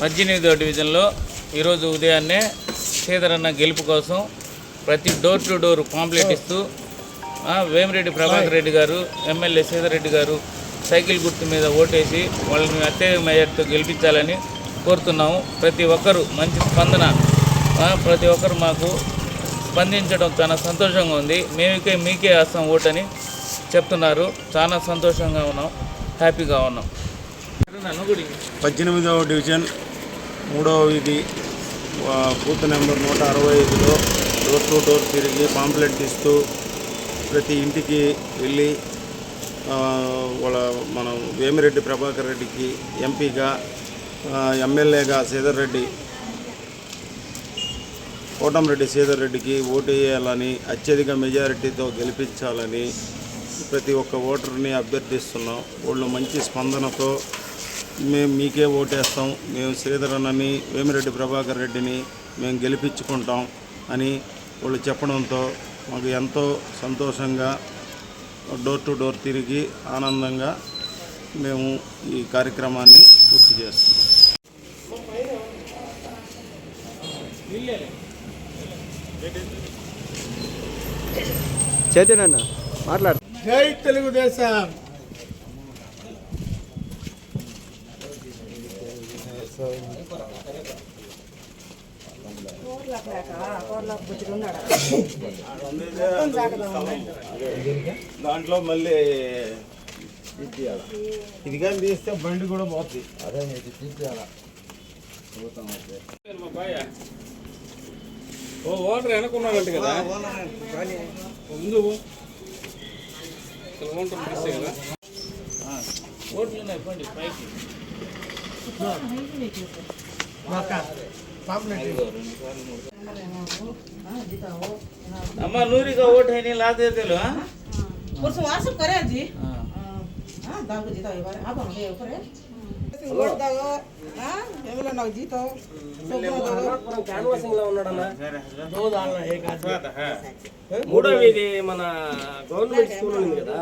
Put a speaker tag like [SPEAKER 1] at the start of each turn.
[SPEAKER 1] పద్దెనిమిదో డివిజన్లో ఈరోజు ఉదయాన్నే శ్రీధరన్న గెలుపు కోసం ప్రతి డోర్ టు డోర్ పాంప్లెట్ ఇస్తూ వేమిరెడ్డి ప్రభాకర్ రెడ్డి గారు ఎమ్మెల్యే శ్రీధర్ రెడ్డి గారు సైకిల్ గుర్తు మీద ఓటేసి వాళ్ళని అత్యధిక మెజార్టీతో గెలిపించాలని కోరుతున్నాము. ప్రతి ఒక్కరూ మంచి స్పందన ప్రతి ఒక్కరు మాకు స్పందించడం చాలా సంతోషంగా ఉంది. మేమికే మీకే వేస్తాం ఓటని చెప్తున్నారు. చాలా సంతోషంగా ఉన్నాం. హ్యాపీగా ఉన్నాం.
[SPEAKER 2] పద్దెనిమిదవ డివిజన్ మూడవ వీధి బూత్ నెంబర్ నూట అరవై ఐదులో డోర్ టు డోర్ తిరిగి పాంప్లెట్ ఇస్తూ ప్రతి ఇంటికి వెళ్ళి వాళ్ళ మనం వేమిరెడ్డి ప్రభాకర్ రెడ్డికి ఎంపీగా ఎమ్మెల్యేగా శ్రీధర్ రెడ్డి కోటంరెడ్డి శ్రీధర్ రెడ్డికి ఓటు వేయాలని అత్యధిక మెజారిటీతో గెలిపించాలని ప్రతి ఒక్క ఓటర్ని అభ్యర్థిస్తున్నాం. వాళ్ళు మంచి స్పందనతో మేము మీకే ఓటేస్తాం. మేము శ్రీధర్ అన్నని వేమిరెడ్డి ప్రభాకర్ రెడ్డిని మేము గెలిపించుకుంటాం అని వాళ్ళు చెప్పడంతో మాకు ఎంతో సంతోషంగా డోర్ టు డోర్ తిరిగి ఆనందంగా మేము ఈ కార్యక్రమాన్ని పూర్తి చేస్తున్నాం.
[SPEAKER 3] చైతన్య మాట్లాడు.
[SPEAKER 4] జై తెలుగుదేశం.
[SPEAKER 2] దాంట్లో మళ్ళీ ఇది తీయాలి. ఇది కానీ తీస్తే బండి కూడా పోతుంది అదే ఇది తీసేయాల?
[SPEAKER 1] ఓ ఓటర్ వెనకున్నాడంట కదా? ముందు ఓటర్ తీస్తే కదా? ఓట్లు ఉన్నాయి పండి పైకి.
[SPEAKER 5] ಅಮ್ಮ ನೂರಿಗ ಓಟ್ ಏನಿಲ್ಲ ಆದಿಲ್ಲ ಕೊರ್ಸು ವಾಟ್ಸಪ್ ಕರೆ ಅಜ್ಜಿ ದಾಗ ಜೀತಾವ ಇವಾಗ ಹಬ್ಬ ಮನೆ ಕರೆ
[SPEAKER 3] ಓಟ್ದಾಗ ಎಮ್ಮೆಲ್ಲ ನಾವು ಜೀತಾವ మూడవది మన గవర్నమెంట్ స్కూల్ ఉంది కదా